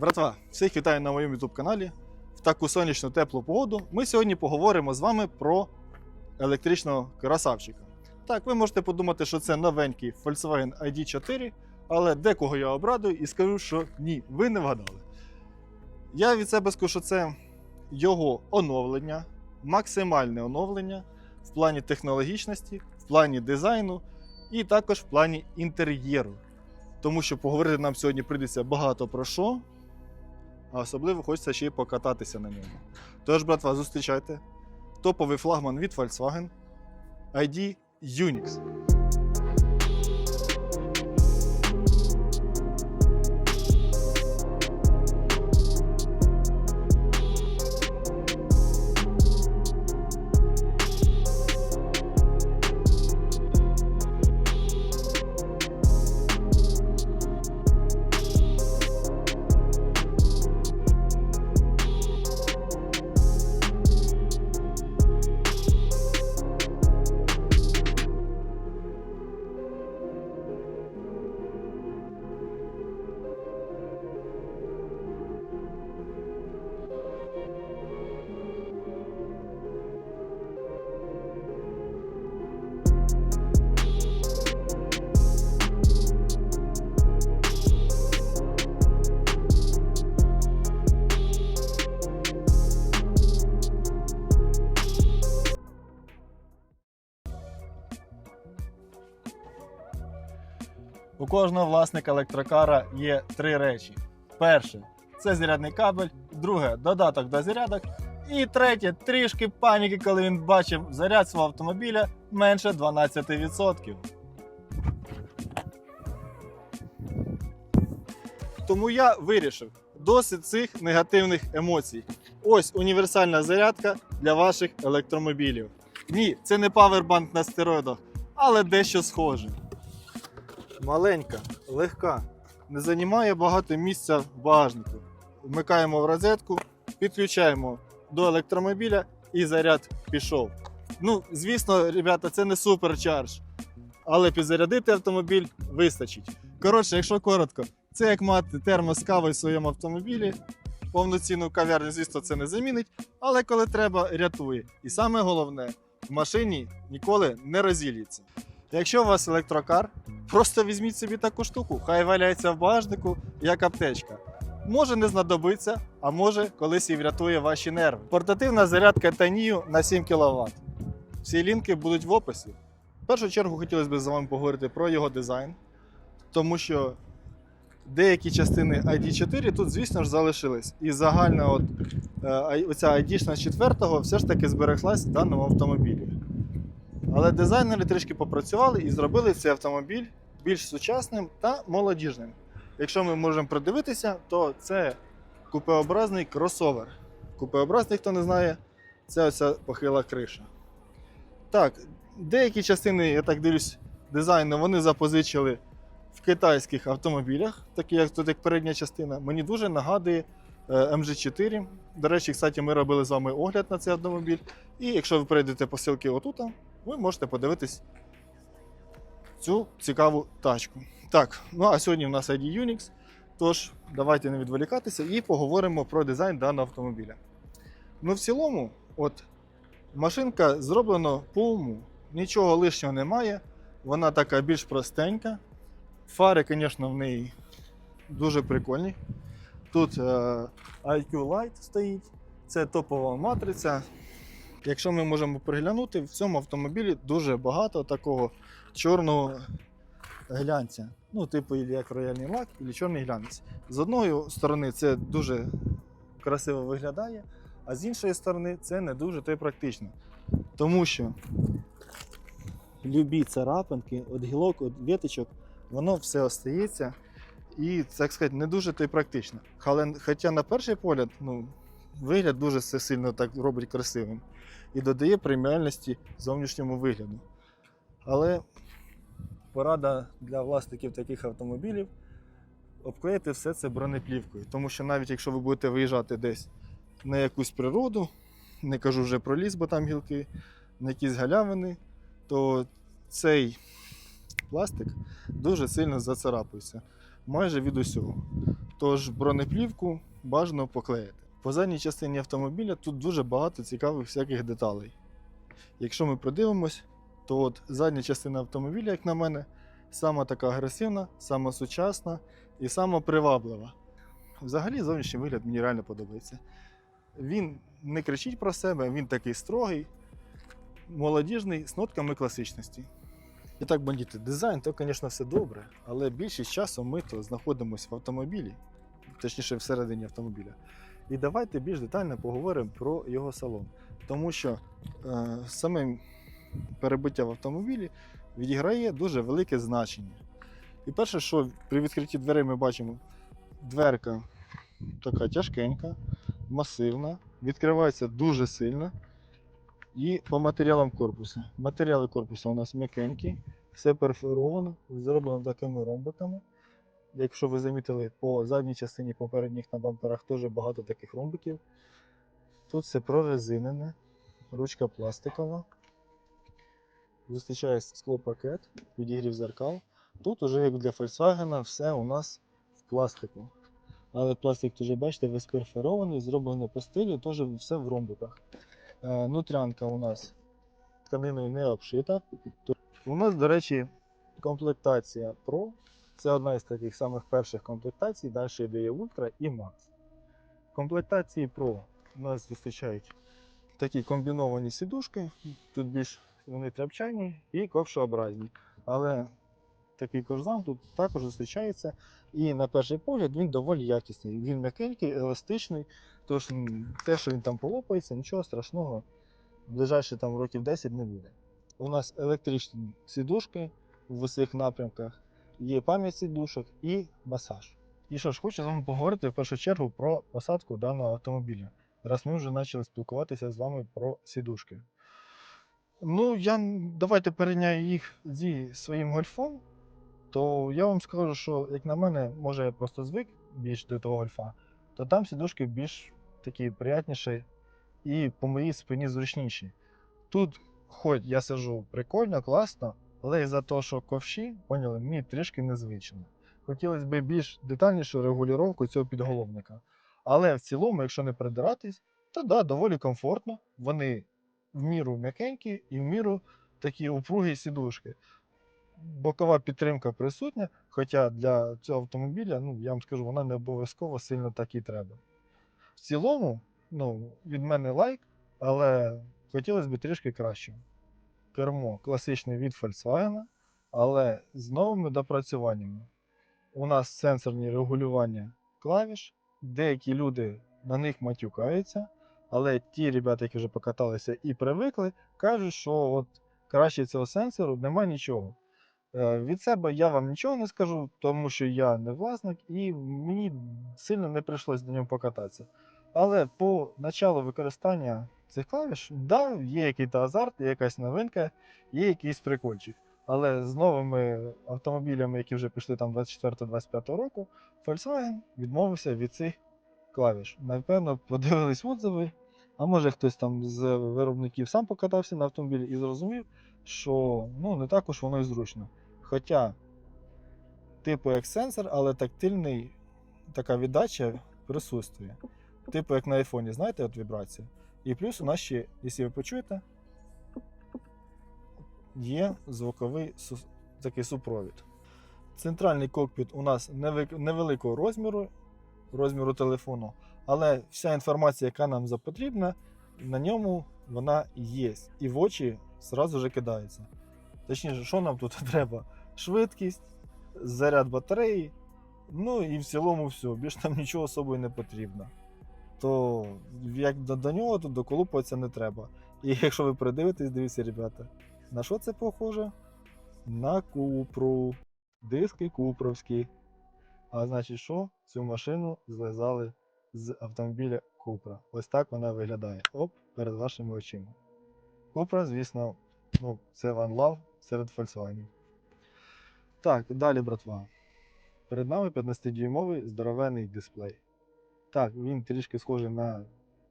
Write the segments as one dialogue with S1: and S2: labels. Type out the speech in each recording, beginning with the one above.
S1: Братва, всіх вітаю на моєму youtube каналі. В таку сонячну теплу погоду ми сьогодні поговоримо з вами про електричного красавчика. Так, ви можете подумати, що це новенький Volkswagen ID4, але декого я обрадую і скажу, що ні, ви не вгадали. Я від себе скажу, що це його оновлення, максимальне оновлення в плані технологічності, в плані дизайну і також в плані інтер'єру. Тому що поговорити нам сьогодні прийдеться багато про що, а особливо хочеться ще й покататися на ньому. Тож, братва, зустрічайте топовий флагман від Volkswagen ID Unix. Кожного власника електрокара є три речі: перше це зарядний кабель, друге додаток до зарядок. І третє трішки паніки, коли він бачив заряд свого автомобіля менше 12%. Тому я вирішив досить цих негативних емоцій. Ось універсальна зарядка для ваших електромобілів. Ні, це не павербанк на стероїдах, але дещо схоже. Маленька, легка, не займає багато місця в багажнику. Вмикаємо в розетку, підключаємо до електромобіля і заряд пішов. Ну, звісно, ребята, це не суперчардж, але підзарядити автомобіль вистачить. Коротше, якщо коротко, це як мати термос кави в своєму автомобілі. Повноцінну кав'ярню, звісно, це не замінить, але коли треба, рятує. І саме головне, в машині ніколи не розілється. Якщо у вас електрокар, просто візьміть собі таку штуку, хай валяється в багажнику, як аптечка. Може не знадобиться, а може колись і врятує ваші нерви. Портативна зарядка Танію на 7 кВт. Всі лінки будуть в описі. В першу чергу хотілося б з вами поговорити про його дизайн, тому що деякі частини ID4 тут, звісно ж, залишились. І загальна от, е, оця ID 4 все ж таки збереглась в даному автомобілі. Але дизайнери трішки попрацювали і зробили цей автомобіль більш сучасним та молодіжним. Якщо ми можемо придивитися, то це купеобразний кросовер. Купеобразний, хто не знає, це оця похила криша. Так, деякі частини, я так дивлюсь, дизайну вони запозичили в китайських автомобілях, такі як тут як передня частина. Мені дуже нагадує е, MG4. До речі, кстати, ми робили з вами огляд на цей автомобіль. І якщо ви перейдете по ссылці отут, ви можете подивитись цю цікаву тачку. Так, ну а сьогодні в нас ID Unix. Тож, давайте не відволікатися і поговоримо про дизайн даного автомобіля. Ну, в цілому, от машинка зроблена по уму. Нічого лишнього немає. Вона така більш простенька. Фари, звісно, в неї дуже прикольні. Тут е, IQ Light стоїть, це топова матриця. Якщо ми можемо приглянути, в цьому автомобілі дуже багато такого чорного глянця. Ну, типу, як рояльний лак, і чорний глянець. З одної сторони це дуже красиво виглядає, а з іншої сторони це не дуже то й практично. Тому що любі царапинки, від гілок, від віточок, воно все остається. І, так сказати, не дуже то й практично. Але, хоча на перший погляд, ну, вигляд дуже все сильно так робить красивим і додає преміальності зовнішньому вигляду. Але порада для власників таких автомобілів обклеїти все це бронеплівкою. Тому що навіть якщо ви будете виїжджати десь на якусь природу, не кажу вже про ліс, бо там гілки, на якісь галявини, то цей пластик дуже сильно зацарапується майже від усього. Тож бронеплівку бажано поклеїти. По задній частині автомобіля тут дуже багато цікавих всяких деталей. Якщо ми продивимось, то от задня частина автомобіля, як на мене, сама така агресивна, сама сучасна і сама приваблива. Взагалі, зовнішній вигляд мені реально подобається. Він не кричить про себе, він такий строгий, молодіжний, з нотками класичності. І так, бандити, дизайн, то, звісно, все добре, але більшість часу ми то знаходимося в автомобілі, точніше всередині автомобіля. І давайте більш детально поговоримо про його салон. Тому що е, саме перебиття в автомобілі відіграє дуже велике значення. І перше, що при відкритті дверей ми бачимо, дверка така тяжкенька, масивна, відкривається дуже сильно. І по матеріалам корпусу. Матеріали корпусу у нас м'якенькі, все перфоровано, зроблено такими ромбиками. Якщо ви замітили, по задній частині попередніх на бамперах теж багато таких ромбиків. Тут все прорезинене, ручка пластикова. Зустрічає склопакет, підігрів зеркал. Тут уже, як для Volkswagen, все у нас в пластику. Але пластик теж, бачите, весь перфорований, зроблено по стилю, теж все в ромбиках. Е, Нутрянка у нас тканиною не обшита. У нас, до речі, комплектація Pro. Це одна із таких самих перших комплектацій. Далі йде Ultra і. В комплектації Pro у нас зустрічають такі комбіновані сідушки. Тут більш вони тряпчані і ковшообразні. Але такий кожзам тут також зустрічається. І на перший погляд він доволі якісний. Він м'якенький, еластичний. Тож те, що він там полопається, нічого страшного в ближайші там років 10 не буде. У нас електричні сідушки в усіх напрямках, є пам'ять сідушок і масаж. І що ж, хочу з вами поговорити в першу чергу про посадку даного автомобіля. Раз ми вже почали спілкуватися з вами про сідушки. Ну, я давайте порівняю їх зі своїм гольфом, то я вам скажу, що, як на мене, може я просто звик більш до того гольфа, то там сідушки більш такі приятніші і по моїй спині зручніші. Тут, хоч я сижу прикольно, класно, але із-за того, що ковші, поняли, мені трішки незвично. Хотілося б більш детальнішу регулювання цього підголовника. Але в цілому, якщо не придиратись, то да, доволі комфортно. Вони в міру м'якенькі і в міру такі упругі сідушки. Бокова підтримка присутня, хоча для цього автомобіля, ну, я вам скажу, вона не обов'язково сильно так і треба. В цілому, ну, від мене лайк, але хотілося б трішки краще. Кермо класичне від Volkswagen, але з новими допрацюваннями. У нас сенсорні регулювання клавіш, деякі люди на них матюкаються, але ті ребята, які вже покаталися і привикли, кажуть, що от краще цього сенсору немає нічого. Е, Від себе я вам нічого не скажу, тому що я не власник і мені сильно не прийшлось до нього покататися. Але по началу використання цих клавіш, да, є якийсь азарт, є якась новинка, є якийсь прикольчик. Але з новими автомобілями, які вже пішли там 24-25 року, Volkswagen відмовився від цих клавіш. Напевно, подивились отзиви, а може хтось там з виробників сам покатався на автомобілі і зрозумів, що ну, не так уж воно і зручно. Хоча, типу як сенсор, але тактильний така віддача присутствує. Типу як на айфоні, знаєте, от вібрація. І плюс у нас ще, якщо ви почуєте, є звуковий такий супровід. Центральний кокпіт у нас невеликого розміру, розміру телефону, але вся інформація, яка нам запотрібна, на ньому вона є. І в очі зразу же кидається. Точніше, що нам тут треба? Швидкість, заряд батареї, ну і в цілому все. Більш там нічого особою не потрібно. То як до, до нього тут доколупуватися не треба. І якщо ви придивитесь, дивіться, ребята, на що це похоже? На купру. Диски купровські. А значить, що цю машину злизали з автомобіля Купра. Ось так вона виглядає. Оп, перед вашими очима. Купра, звісно, ну, це One Love серед Volkswagen. Так, далі, братва. Перед нами 15-дюймовий здоровенний дисплей. Так, він трішки схожий на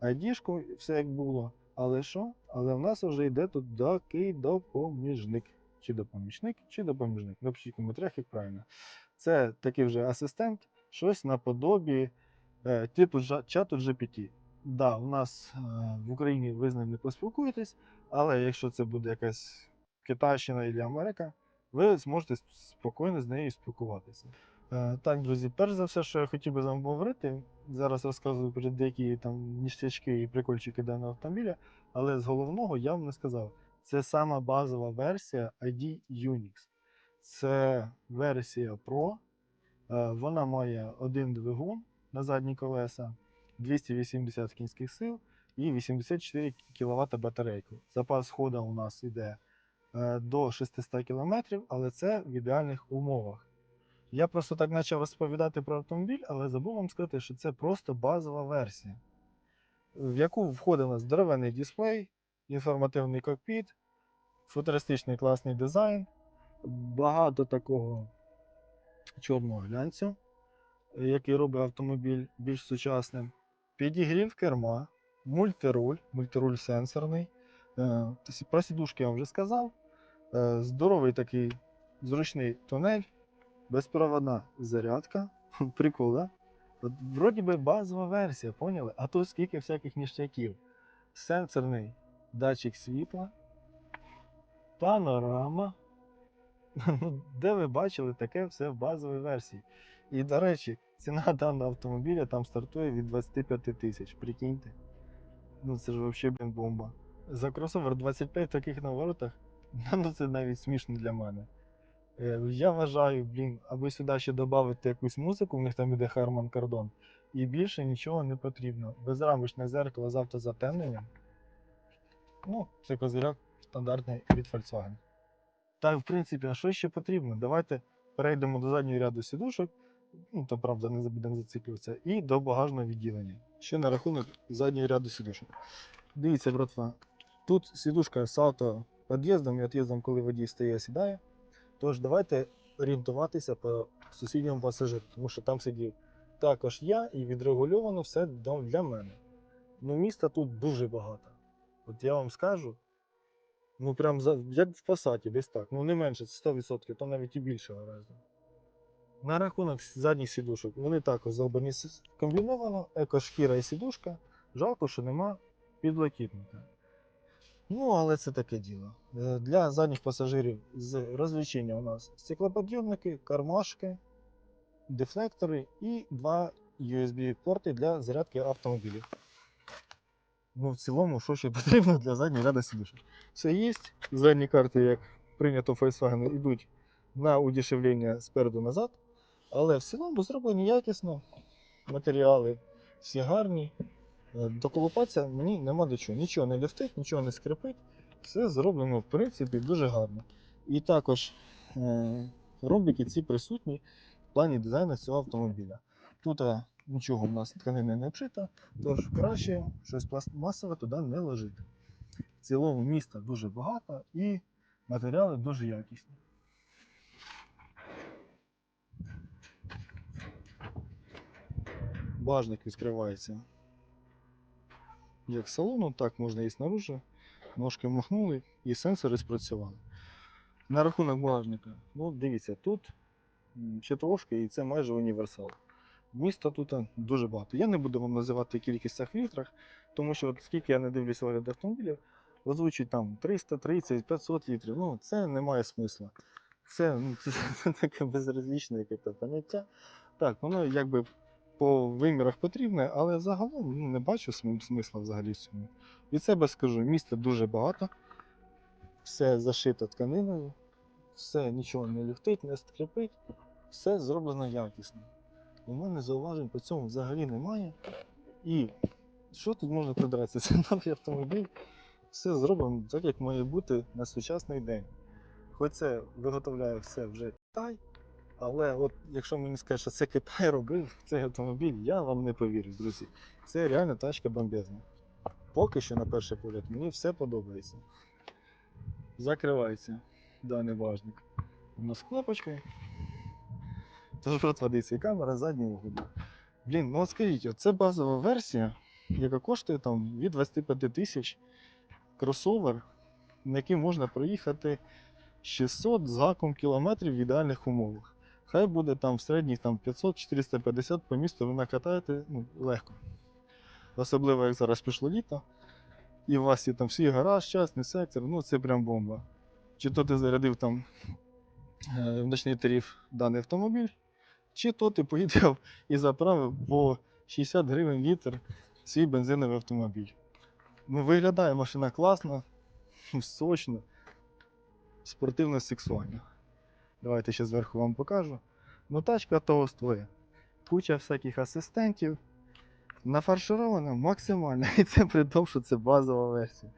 S1: ID-шку, все як було. Але що? Але в нас вже йде тут такий допоміжник. Чи допомічник, чи допоміжник. Напишіть в коментарях, як правильно. Це такий вже асистент, щось наподобі е, типу чату GPT. Да, у нас е, в Україні ви з ним не поспілкуєтесь, але якщо це буде якась Китайщина або Америка, ви зможете спокійно з нею спілкуватися. Е, Так, друзі, перш за все, що я хотів би з вами говорити, зараз розказую про деякі там ніштячки і прикольчики даного автомобіля, але з головного я вам не сказав. Це сама базова версія ID Unix. Це версія Pro. Е, Вона має один двигун на задні колеса, 280 кінських сил і 84 кВт батарейку. Запас ходу у нас йде е, до 600 км, але це в ідеальних умовах. Я просто так почав розповідати про автомобіль, але забув вам сказати, що це просто базова версія, в яку входить у здоровенний дисплей, інформативний кокпіт, футуристичний класний дизайн, багато такого чорного глянцю, який робить автомобіль більш сучасним. Підігрів керма, мультируль, мультируль сенсорний. Е, Про сідушки я вам вже сказав. Е, Здоровий такий зручний тунель, безпроводна зарядка. Прикол, да? От, вроді би базова версія, поняли? А тут скільки всяких ніштяків. Сенсорний датчик світла, панорама. Ну, де ви бачили таке все в базовій версії? І, до речі, ціна даного автомобіля там стартує від 25 тисяч. Прикиньте. Ну це ж взагалі блін, бомба. За кросовер 25 в таких наворотах, ну це навіть смішно для мене. Е, Я вважаю, блін, аби сюди ще додати якусь музику, у них там іде Harman Kardon, і більше нічого не потрібно. Безрамочне зеркало з автозатемненням. Ну, це козиряк стандартний від Volkswagen. Так, в принципі, а що ще потрібно? Давайте перейдемо до заднього ряду сідушок. Ну, то правда, не будемо зациклюватися. І до багажного відділення. Ще на рахунок заднього ряду сідушок. Дивіться, братва, тут сідушка з автопід'їздом і від'їздом, коли водій стає, сідає. Тож давайте орієнтуватися по сусідньому пасажиру, тому що там сидів також я і відрегульовано все для мене. Ну, міста тут дуже багато. От я вам скажу, ну прям за, як в пасаті, десь так. Ну не менше, 100%, то навіть і більше гораздо. На рахунок задніх сідушок, вони також зроблені комбіновано, екошкіра і сідушка. Жалко, що нема підлокітника. Ну, але це таке діло. Е, Для задніх пасажирів з розвлечення у нас стеклоподйомники, кармашки, дефлектори і два USB-порти для зарядки автомобілів. Ну, в цілому, що ще потрібно для заднього ряду сидушок. Все є. Задні карти, як прийнято в Volkswagen, йдуть на удешевлення спереду назад. Але в цілому зроблені якісно. Матеріали всі гарні. Е, Доколупатися мені нема до чого. Нічого не лифтить, нічого не скрипить. Все зроблено, в принципі, дуже гарно. І також е, ромбики ці присутні в плані дизайну цього автомобіля. Тут е, нічого в нас тканини не обшита, тож краще щось пластмасове туди не ложити. В цілому міста дуже багато і матеріали дуже якісні. Бажник відкривається як салону, так можна і снаружи. Ножки махнули і сенсори спрацювали. На рахунок багажника. Ну, дивіться, тут ще трошки і це майже універсал. Міста тут дуже багато. Я не буду вам називати кількість цих літрах, тому що от скільки я не дивлюся огляд автомобілів, озвучують там 330, 500 літрів. Ну, це не має смисла. Це, ну, це таке безразлічне поняття. Так, воно якби по вимірах потрібне, але загалом ну, не бачу смисла взагалі в цьому. Від себе скажу, міста дуже багато, все зашито тканиною, все нічого не люфтить, не скрипить, все зроблено якісно. У мене зауважень по цьому взагалі немає. І що тут можна придратися? Це новий автомобіль, все зроблено так, як має бути на сучасний день. Хоч це виготовляє все вже Китай, але от якщо мені скажуть, що це Китай робив цей автомобіль, я вам не повірю, друзі. Це реально тачка бомбезна. Поки що, на перший погляд, мені все подобається. Закривається даний важник. У нас кнопочка. Тож водиться і камера заднього угоду. Блін, ну от скажіть, це базова версія, яка коштує там від 25 тисяч кросовер, на який можна проїхати 600 з гаком кілометрів в ідеальних умовах. Хай буде там в середніх там 500-450 по місту ви накатаєте ну, легко. Особливо як зараз пішло літо, і у вас є там свій гараж, частний сектор, ну це прям бомба. Чи то ти зарядив там е, в ночний тариф даний автомобіль, чи то ти поїхав і заправив по 60 гривень літр свій бензиновий автомобіль. Ну, виглядає машина класно, сочно, спортивно, сексуально. Давайте ще зверху вам покажу. Ну, тачка того стоїть. Куча всяких асистентів. Нафарширована максимально. І це при тому, що це базова версія.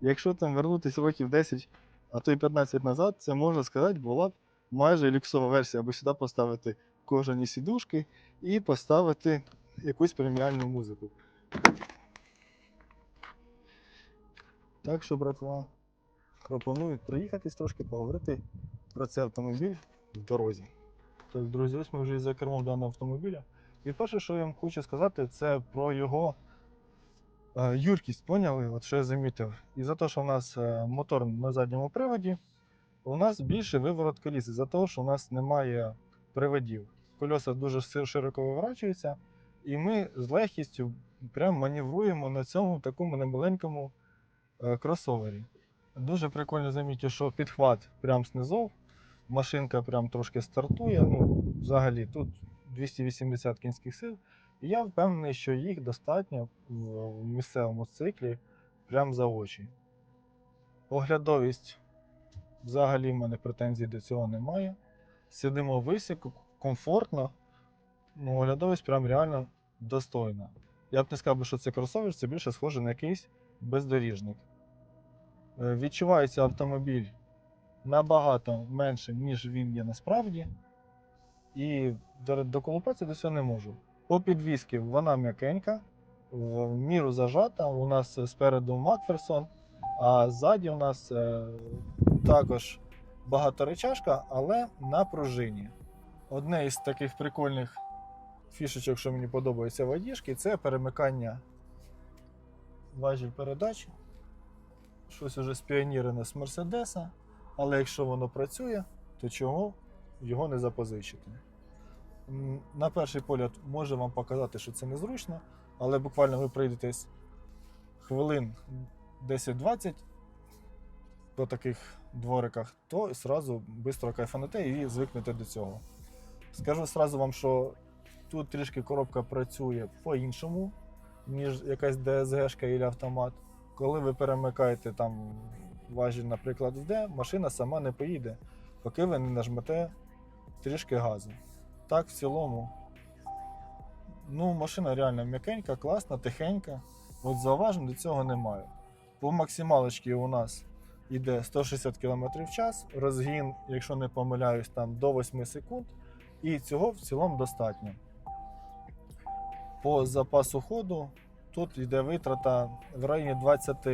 S1: Якщо там вернутися років 10, а то й 15 назад, це можна сказати, була б майже люксова версія, або сюди поставити кожані сідушки і поставити якусь преміальну музику. Так що, братва, пропоную проїхатись трошки, поговорити про цей автомобіль в дорозі. Так, друзі, ось ми вже і за кермом даного автомобіля. І перше, що я вам хочу сказати, це про його е, юркість, поняли? От що я замітив. І за те, що в нас е, мотор на задньому приводі, у нас більше виворот коліс, за того, що у нас немає приводів. Кольоса дуже широко виворачуються, і ми з легкістю прям маневруємо на цьому такому немаленькому е, кросовері. Дуже прикольно замітити, що підхват прям знизу, машинка прям трошки стартує. Ну, взагалі, тут 280 кінських сил. І я впевнений, що їх достатньо в місцевому циклі прям за очі. Оглядовість взагалі в мене претензій до цього немає. Сидимо високо, комфортно. Ну, оглядовість прям реально достойна. Я б не сказав, що це кросовер, це більше схоже на якийсь бездоріжник. Е, Відчувається автомобіль набагато менше, ніж він є насправді. І до- доколупатися до цього не можу. По підвіски вона м'якенька, в міру зажата. У нас спереду Макферсон, а ззаді у нас е, також багаторечашка, але на пружині. Одне із таких прикольних фішечок, що мені подобається в це перемикання важіль передач. Щось уже спіонірене з Мерседеса. Але якщо воно працює, то чого його не запозичити? На перший погляд може вам показати, що це незручно, але буквально ви пройдетесь хвилин 10-20 по таких двориках, то зразу швидко кайфанете і звикнете до цього. Скажу зразу вам, що тут трішки коробка працює по-іншому, ніж якась DSG або автомат. Коли ви перемикаєте там важіль, наприклад, в D, машина сама не поїде, поки ви не нажмете трішки газу. Так, в цілому. Ну, машина реально м'якенька, класна, тихенька. От зауважень до цього немає. По максималочці у нас йде 160 км в час, розгін, якщо не помиляюсь, там до 8 секунд. І цього в цілому достатньо. По запасу ходу тут йде витрата в районі 20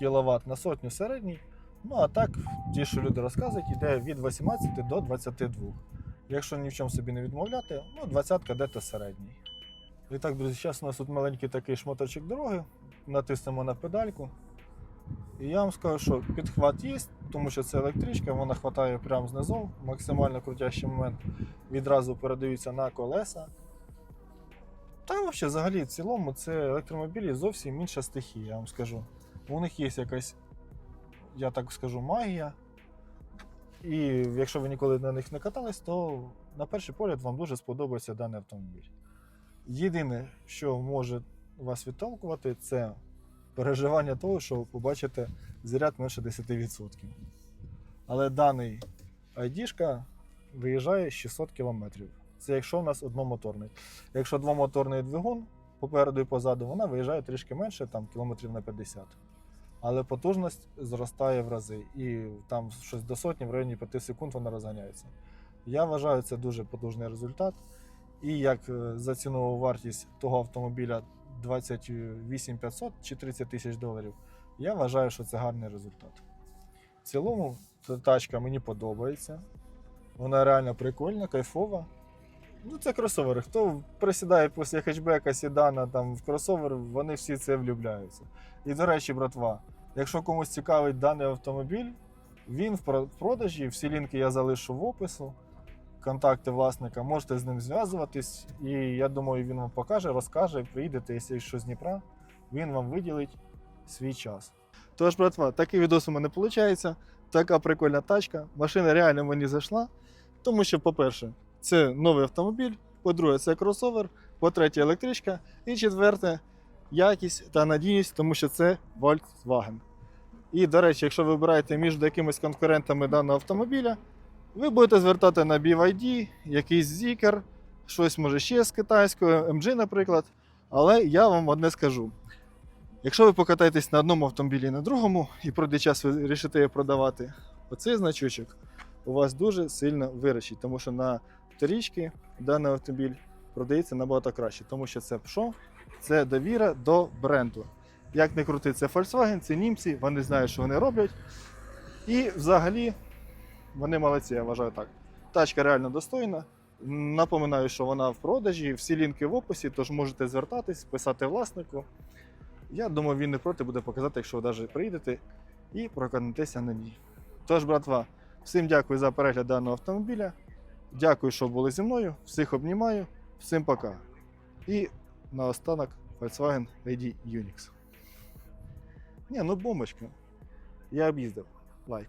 S1: кВт на сотню середній. Ну а так, ті, що люди розказують, йде від 18 до 22. Якщо ні в чому собі не відмовляти, ну 20 де-то середній. І так, друзі, зараз у нас тут маленький такий шматочок дороги, натиснемо на педальку. І я вам скажу, що підхват є, тому що це електричка, вона хватає прямо знизу, максимально крутящий момент відразу передаються на колеса. Та взагалі, в цілому, це електромобілі зовсім інша стихія, я вам скажу. У них є якась, я так скажу, магія. І якщо ви ніколи на них не катались, то на перший погляд вам дуже сподобається даний автомобіль. Єдине, що може вас відтолкувати, це переживання того, що ви побачите заряд менше 10%. Але даний ID виїжджає 600 км. Це якщо в нас одномоторний. Якщо двомоторний двигун попереду і позаду, вона виїжджає трішки менше, там кілометрів на 50. Але потужність зростає в рази. І там щось до сотні в районі 5 секунд вона розганяється. Я вважаю, це дуже потужний результат. І як е, за цінову вартість того автомобіля 28 500 чи 30 тисяч доларів, я вважаю, що це гарний результат. В цілому, тачка мені подобається. Вона реально прикольна, кайфова. Ну, це кросовери. Хто присідає після хетчбека, седана там в кросовер, вони всі це влюбляються. І до речі, братва, якщо комусь цікавить даний автомобіль, він в продажі, всі лінки я залишу в опису. контакти власника, можете з ним зв'язуватись, і я думаю, він вам покаже, розкаже, приїдете, якщо що з Дніпра, він вам виділить свій час. Тож, братва, такий відос у мене виходить. Така прикольна тачка. Машина реально мені зайшла. Тому що, по-перше, це новий автомобіль, по-друге, це кросовер, по-третє, електричка. І четверте, якість та надійність, тому що це Volkswagen. І, до речі, якщо ви вибираєте між якимись конкурентами даного автомобіля, ви будете звертати на BYD, якийсь Zikr, щось може ще з китайського, MG, наприклад. Але я вам одне скажу: якщо ви покатаєтесь на одному автомобілі і на другому, і пройде час ви рішите продавати, оцей значочок у вас дуже сильно вирощить, тому що на вторічки даний автомобіль продається набагато краще, тому що це що? Це довіра до бренду. Як не крути, це Volkswagen, це німці, вони знають, що вони роблять. І взагалі вони молодці, я вважаю так. Тачка реально достойна. Напоминаю, що вона в продажі, всі лінки в описі, тож можете звертатись, писати власнику. Я думаю, він не проти буде показати, якщо ви навіть приїдете і прокатитеся на ній. Тож, братва, всім дякую за перегляд даного автомобіля. Дякую, що були зі мною. Всіх обнімаю. Всім пока. І наостанок Volkswagen ID Unix. Ні, ну бомбочка. Я об'їздив. Лайк.